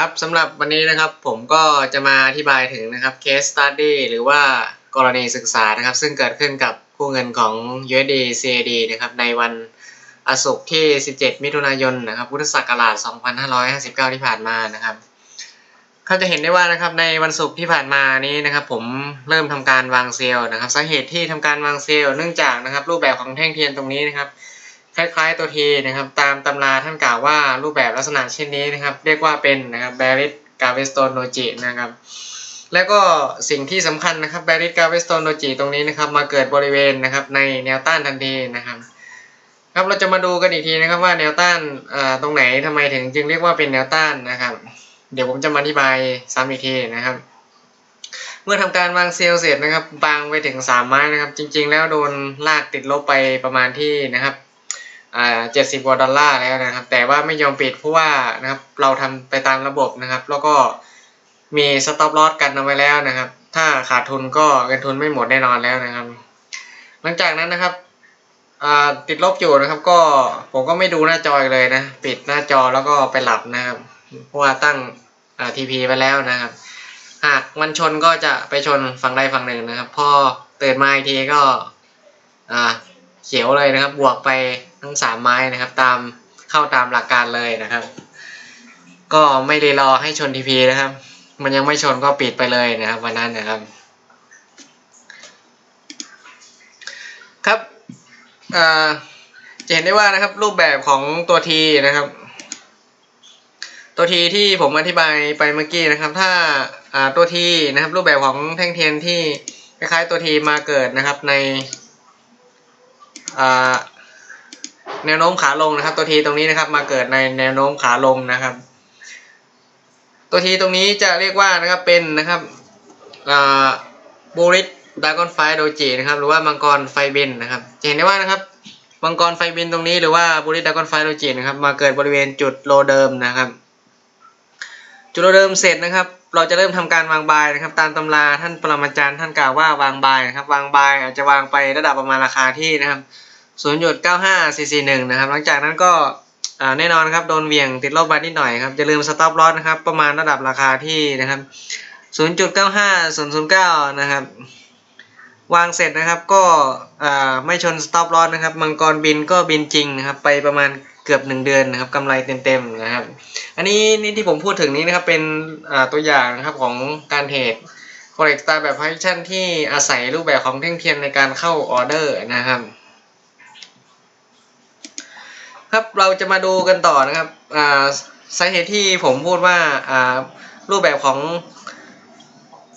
ครับสำหรับวันนี้นะครับผมก็จะมาอธิบายถึงนะครับ case study หรือว่ากรณีศึกษานะครับ ซึ่งเกิดขึ้นกับคู่เงินของ USD CAD นะครับในวันอาศุกร์ที่ 17 มิถุนายนนะครับพุทธศักราช 2559 ที่ผ่านมานะครับเขาจะเห็นได้ว่านะครับในวันศุกร์ที่ผ่านมานี้นะครับ ผมเริ่มทำการวางเซลล์นะครับสาเหตุที่ทำการวางเซลล์เนื่องจากนะครับ รูปแบบของแท่งเทียนตรงนี้นะครับ คล้ายๆตัวทีนะครับ ตามตำราท่านกล่าวว่ารูปแบบลักษณะเช่นนี้นะครับ เรียกว่าเป็นนะครับ b a r i t g a v e s t o n o j i นะครับ แล้วก็สิ่งที่สำคัญนะครับ b a r i t g a v e s t o n o j i ตรงนี้นะครับ มาเกิดบริเวณนะครับในแนวต้านทันทีนะครับครับเราจะมาดูกันอีกทีนะครับว่าแนวต้านอ่าตรงไหนทำไมถึงจึงเรียกว่าเป็นแนวต้านนะครับ เดี๋ยวผมจะมาอธิบายซ้ำอีกทีนะครับ เมื่อทำการวางเซลล์เสร็จนะครับวางไปถึงสามไม้นะครับ จริง ๆ แล้วโดนลากติดลบไปประมาณที่นะครับ อ่าเจ็ดสิบกว่าดอลลาร์แล้วนะครับ แต่ว่าไม่ยอมปิดเพราะว่านะครับเราทำไปตามระบบนะครับ แล้วก็มีสต็อปลอสกันเอาไว้แล้วนะครับ ถ้าขาดทุนก็เงินทุนไม่หมดแน่นอนแล้วนะครับ หลังจากนั้นนะครับอ่าติดลบอยู่นะครับ ก็ผมก็ไม่ดูหน้าจอเลยนะ ปิดหน้าจอแล้วก็ไปหลับนะครับ เพราะว่าตั้งอ่าทีพีไปแล้วนะครับ หากมันชนก็จะไปชนฝั่งใดฝั่งหนึ่งนะครับ พอตื่นมาอีกทีก็อ่าเขียวเลยนะครับ บวกไป ทั้งสามไม้นะครับ ตามเข้าตามหลักการเลยนะครับ ก็ไม่ได้รอให้ชนทีพีนะครับ มันยังไม่ชนก็ปิดไปเลยนะครับ วันนั้นนะครับ ครับจะเห็นได้ว่านะครับรูปแบบของตัวทีนะครับ ตัวทีที่ผมอธิบายไปเมื่อกี้นะครับ ถ้าตัวทีนะครับ รูปแบบของแท่งเทียนที่คล้ายๆตัวทีมาเกิดนะครับในอ่า แนวโน้มขาลงนะครับ ตัวทีตรงนี้นะครับ มาเกิดในแนวโน้มขาลงนะครับ ตัวทีตรงนี้จะเรียกว่านะครับเป็นนะครับบูริสดากอนไฟโดจินะครับ หรือว่ามังกรไฟบินนะครับจะเห็นได้ว่านะครับมังกรไฟบินตรงนี้หรือว่าบูริสดากอนไฟโดจินะครับมาเกิดบริเวณจุดโลเดิมนะครับ จุดโลเดิมเสร็จนะครับ เราจะเริ่มทำการวางบายนะครับ ตามตำราท่านปรมาจารย์ท่านกล่าวว่าวางบายนะครับ วางบายอาจจะวางไประดับประมาณราคาที่นะครับ 0.95441นะครับ หลังจากนั้นก็แน่นอนครับโดนเวียงติดลบไปนิดหน่อยครับอย่าลืม stop loss นะครับ ประมาณระดับราคาที่นะครับ0.95009นย์ศูนย์เก้านะครับ วางเสร็จนะครับก็ไม่ชน stop loss นะครับ มังกรบินก็บินจริงนะครับ ไปประมาณเกือบ 1 เดือนนะครับกำไรเต็มๆนะครับ อันนี้นี่ที่ผมพูดถึงนี้นะครับเป็นตัวอย่างนะครับของการเทรด forex style แบบ position ที่อาศัยรูปแบบของแท่งเทียนในการเข้าออเดอร์นะครับ ครับเราจะมาดูกันต่อนะครับอ่าสาเหตุที่ผมพูดว่าอ่ารูปแบบของ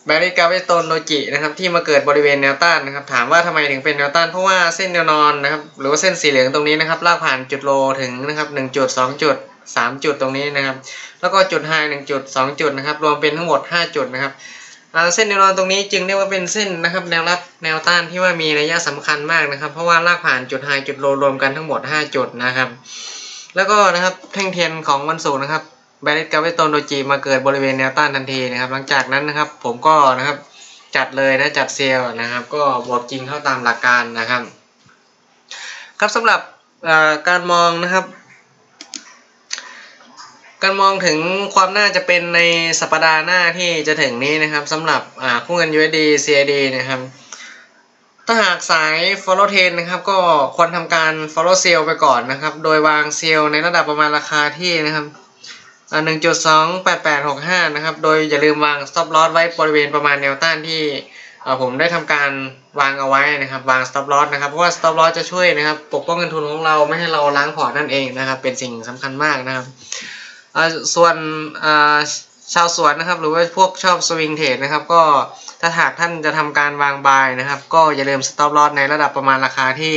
แบริกาเวสโตนโนจินะครับที่มาเกิดบริเวณแนวต้านนะครับถามว่าทำไมถึงเป็นแนวต้าน เพราะว่าเส้นแนวนอนนะครับหรือว่าเส้นสีเหลืองตรงนี้นะครับลากผ่านจุดโลถึงนะครับหนึ่งจุดสองจุดสามจุดตรงนี้นะครับ แล้วก็จุดไฮหนึ่งจุดสองจุดนะครับรวมเป็นทั้งหมดห้าจุดนะครับ เส้นแนวนอนตรงนี้จึงเรียกว่าเป็นเส้นนะครับแนวรับแนวต้านที่ว่ามีนัยะสำคัญมากนะครับ เพราะว่าลากผ่านจุดไฮจุดโลรวมกันทั้งหมด 5 จุดนะครับ แล้วก็นะครับแท่งเทียนของวันศุกร์นะครับแบริสกาเวตโตนโดจิมาเกิดบริเวณแนวต้านทันทีนะครับ หลังจากนั้นนะครับผมก็นะครับจัดเลยนะจัดเซลล์นะครับ ก็บวกจริงเข้าตามหลักการนะครับ ครับสำหรับการมองนะครับ การมองถึงความน่าจะเป็นในสัปดาห์หน้าที่จะถึงนี้นะครับสำหรับคู่เงิน USD CAD นะครับ ถ้าหากสาย follow trend นะครับ ก็ควรทำการ follow sell ไปก่อนนะครับ โดยวางเซลล์ในระดับประมาณราคาที่นะครับ1.28865 นะครับ โดยอย่าลืมวาง stop loss ไว้บริเวณประมาณแนวต้านที่ผมได้ทำการวางเอาไว้นะครับ วาง stop loss นะครับ เพราะว่า stop loss จะช่วยนะครับ ปกป้องเงินทุนของเราไม่ให้เราล้างพอร์ตนั่นเองนะครับ เป็นสิ่งสำคัญมากนะครับ ส่วนชาวสวนนะครับหรือว่าพวกชอบสวิงเทรดนะครับ ก็ถ้าหากท่านจะทำการวางบายนะครับ ก็อย่าลืม stop loss ในระดับประมาณราคาที่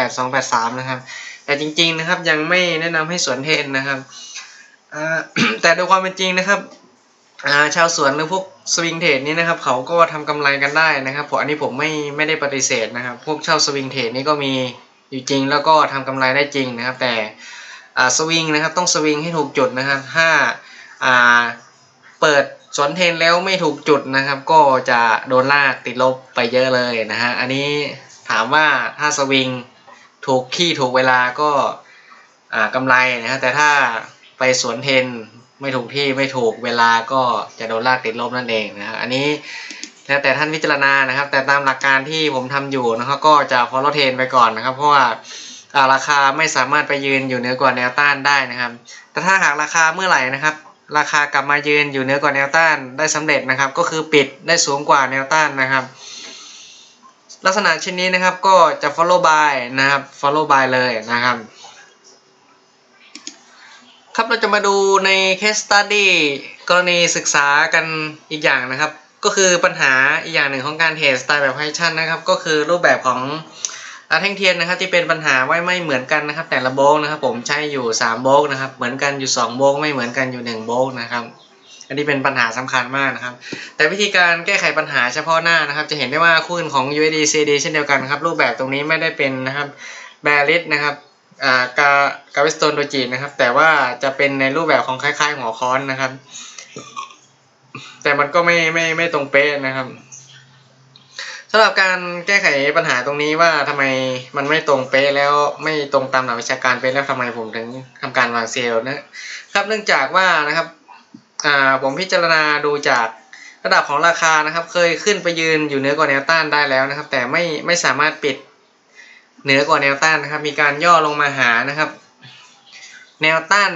1.28283 นะครับ แต่จริง ๆนะครับยังไม่แนะนำให้สวนเทรนนะครับแต่โดยความเป็นจริงนะครับชาวสวนหรือพวกสวิงเทรดนี่นะครับเขาก็ทำกำไรกันได้นะครับผมอันนี้ผมไม่ไม่ได้ปฏิเสธนะครับ พวกช่าสวิงเทรดนี่ก็มีอยู่จริงแล้วก็ทำกำไรได้จริงนะครับ แต่ อ่าสวิงนะครับต้องสวิงให้ถูกจุดนะครับถ้าอ่าเปิดสวนเทนแล้วไม่ถูกจุดนะครับ ก็จะโดนลากติดลบไปเยอะเลยนะฮะอันนี้ถามว่าถ้าสวิงถูกที่ถูกเวลาก็อ่ากำไรนะฮะแต่ถ้าไปสวนเทนไม่ถูกที่ไม่ถูกเวลาก็จะโดนลากติดลบนั่นเองนะครับอันนี้แล้วแต่ท่านพิจารณานะครับ แต่ตามหลักการที่ผมทำอยู่นะครับก็จะ follow trend ไปก่อนนะครับ เพราะว่า ราคาไม่สามารถไปยืนอยู่เหนือกว่าแนวต้านได้นะครับ แต่ถ้าหากราคาเมื่อไหร่นะครับ ราคากลับมายืนอยู่เหนือกว่าแนวต้านได้สำเร็จนะครับ ก็คือปิดได้สูงกว่าแนวต้านนะครับ ลักษณะเช่นนี้นะครับก็จะ follow by นะครับ follow by เลยนะครับ ครับเราจะมาดูใน case study กรณีศึกษากันอีกอย่างนะครับ ก็คือปัญหาอีกอย่างหนึ่งของการเทรดสไตล์แบบไฮชั่นนะครับ ก็คือรูปแบบของ แท่งเทียนนะครับที่เป็นปัญหาไว้ไม่เหมือนกันนะครับ แต่ละโบกนะครับ ผมใช้อยู่3โบกนะครับ เหมือนกันอยู่2โบกไม่เหมือนกันอยู่1โบกนะครับอันนี้เป็นปัญหาสำคัญมากนะครับ แต่วิธีการแก้ไขปัญหาเฉพาะหน้านะครับ จะเห็นได้ว่าคู่อื่นของ USD CD เช่นเดียวกันครับ รูปแบบตรงนี้ไม่ได้เป็นนะครับแบริสนะครับอ่ากากาวิสโตนโดจีนะครับ แต่ว่าจะเป็นในรูปแบบของคล้าย ๆ หัวค้อนนะครับ แต่มันก็ไม่ไม่ไม่ตรงเป๊ะนะครับ สำหรับการแก้ไขปัญหาตรงนี้ว่าทำไมมันไม่ตรงเป๊ะแล้วไม่ตรงตามหลักวิชาการเป๊ะแล้วทำไมผมถึงทำการวางเซลล์นะครับเนื่องจากว่านะครับผมพิจารณาดูจากระดับของราคานะครับ เคยขึ้นไปยืนอยู่เหนือกว่าแนวต้านได้แล้วนะครับ แต่ไม่ไม่สามารถปิดเหนือกว่าแนวต้านนะครับ มีการย่อลงมาหานะครับ แนวต้าน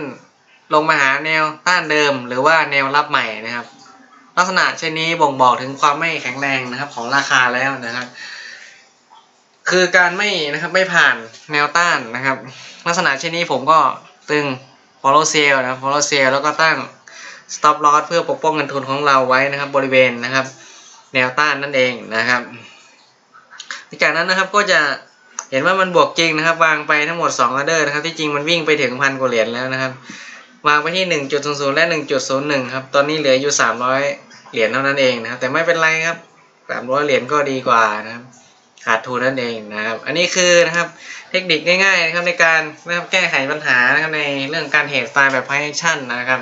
ลงมาหาแนวต้านเดิม หรือว่าแนวรับใหม่นะครับ ลักษณะเช่นนี้บ่งบอกถึงความไม่แข็งแรงนะครับของราคาแล้วนะครับ คือการไม่นะครับไม่ผ่านแนวต้านนะครับ ลักษณะเช่นนี้ผมก็ตึง follow sell นะ follow sell แล้วก็ตั้ง stop loss เพื่อปกป้องเงินทุนของเราไว้นะครับ บริเวณนะครับ แนวต้านนั่นเองนะครับจากนั้นนะครับก็จะเห็นว่ามันบวกจริงนะครับ วางไปทั้งหมด2ออเดอร์นะครับ ที่จริงมันวิ่งไปถึงพันกว่าเหรียญแล้วนะครับ วางไปที่ 1.00 และ 1.01 ครับ ตอนนี้เหลืออยู่ 300 เหรียญเท่านั้นเองนะครับแต่ไม่เป็นไรครับ 300 เหรียญก็ดีกว่านะครับขาดทุนนั่นเองนะครับ อันนี้คือนะครับเทคนิคง่ายๆนะครับในการนะครับแก้ไขปัญหานะครับในเรื่องการเทรดสไตล์แบบไพชั่นนะครับ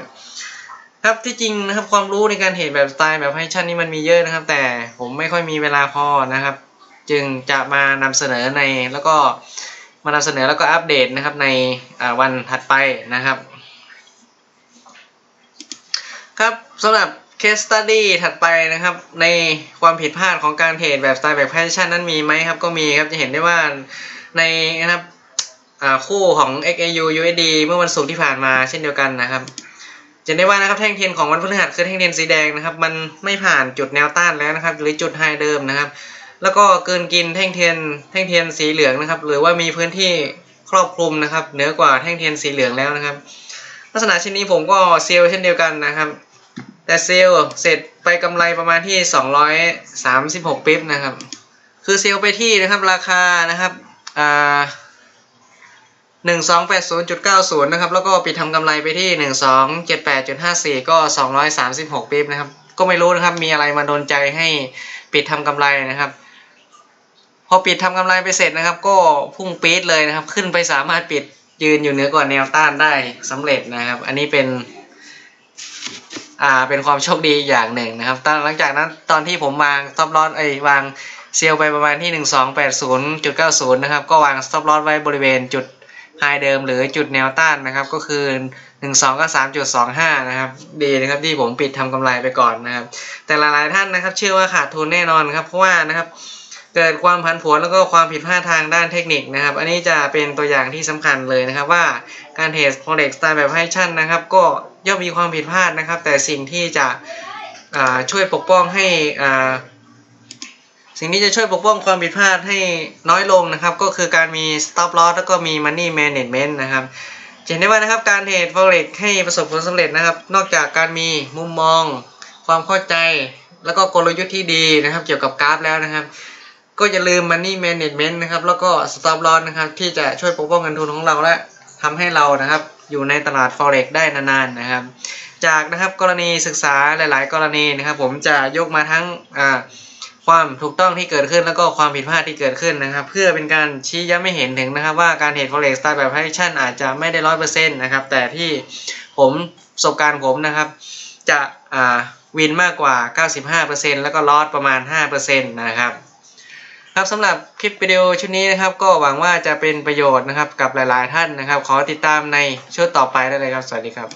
ครับที่จริงนะครับความรู้ในการเทรดแบบสไตล์แบบไพชั่นนี่มันมีเยอะนะครับ แต่ผมไม่ค่อยมีเวลาพอนะครับ จึงจะมานำเสนอในแล้วก็มานำเสนอแล้วก็อัปเดตนะครับในวันถัดไปนะครับ ครับสำหรับ case study ถัดไปนะครับ ในความผิดพลาดของการเทรดแบบสไตล์แบบแพชชั่นนั้นมีไหมครับก็มีครับจะเห็นได้ว่าในนะครับคู่ของ XAU USD เมื่อวันศุกร์ที่ผ่านมาเช่นเดียวกันนะครับจะได้ว่านะครับแท่งเทียนของวันพฤหัสคือแท่งเทียนสีแดงนะครับ มันไม่ผ่านจุดแนวต้านแล้วนะครับ หรือจุดไฮเดิมนะครับ แล้วก็เกินกินแท่งเทียนแท่งเทียนสีเหลืองนะครับ หรือว่ามีพื้นที่ครอบคลุมนะครับเหนือกว่าแท่งเทียนสีเหลืองแล้วนะครับ ลักษณะเช่นนี้ผมก็เซลล์เช่นเดียวกันนะครับ แต่เซลเสร็จไปกำไรประมาณที่ 236ปิ๊บนะครับ คือเซลไปที่นะครับราคานะครับอ่า1280.90นะครับ แล้วก็ปิดทำกำไรไปที่1278.54ก็236ปิ๊บนะครับ ก็ไม่รู้นะครับ มีอะไรมาโดนใจให้ปิดทำกำไรนะครับ พอปิดทำกำไรไปเสร็จนะครับ ก็พุ่งปี๊ดเลยนะครับ ขึ้นไปสามารถปิดยืนอยู่เหนือกว่าแนวต้านได้สำเร็จนะครับ อันนี้เป็น อ่าเป็นความโชคดีอย่างหนึ่งนะครับตอนหลังจากนั้นตอนที่ผมวาง stop loss ไอ้วางเซลล์ไปประมาณที่ 1280.90 นะครับ ก็วาง stop loss ไว้บริเวณจุด high เดิมหรือจุดแนวต้านนะครับ ก็คือ 12ก็3.25 นะครับ ดีนะครับที่ผมปิดทำกำไรไปก่อนนะครับ แต่หลายๆท่านนะครับ เชื่อว่าขาดทุนแน่นอนครับ เพราะว่านะครับเกิดความผันผวนแล้วก็ความผิดพลาดทางด้านเทคนิคนะครับ อันนี้จะเป็นตัวอย่างที่สำคัญเลยนะครับว่าการเทรด forex สไตล์แบบไฮชั่นนะครับ ก็ ย่อมมีความผิดพลาดนะครับ แต่สิ่งที่จะช่วยปกป้องให้สิ่งที่จะช่วยปกป้องความผิดพลาดให้น้อยลงนะครับ ก็คือการมี stop loss แล้วก็มี money management นะครับเห็นได้ว่านะครับการเทรด forex ให้ประสบผลสำเร็จนะครับ นอกจากการมีมุมมอง ความเข้าใจ แล้วก็กลยุทธ์ที่ดีนะครับ เกี่ยวกับกราฟแล้วนะครับ ก็อย่าลืม money management นะครับแล้วก็ stop loss นะครับที่จะช่วยปกป้องเงินทุนของเราและทำให้เรานะครับ อยู่ในตลาด forex ได้นานๆนะครับ จากนะครับกรณีศึกษาหลาย ๆ กรณีนะครับ ผมจะยกมาทั้งความถูกต้องที่เกิดขึ้นแล้วก็ความผิดพลาดที่เกิดขึ้นนะครับ เพื่อเป็นการชี้ย้ำให้เห็นถึงนะครับ ว่าการเทรด forex ตล์แบบ action อาจจะไม่ได้ร้อยเปอร์เซ็นต์นะครับ แต่ที่ผมประสบการณ์ผมนะครับ จะวินมากกว่า 95%แล้วก็ลอสประมาณ 5%นะครับ ครับสำหรับคลิปวิดีโอชุดนี้นะครับ ก็หวังว่าจะเป็นประโยชน์นะครับกับหลาย ๆ ท่านนะครับ ขอติดตามในชุดต่อไปได้เลยครับ สวัสดีครับ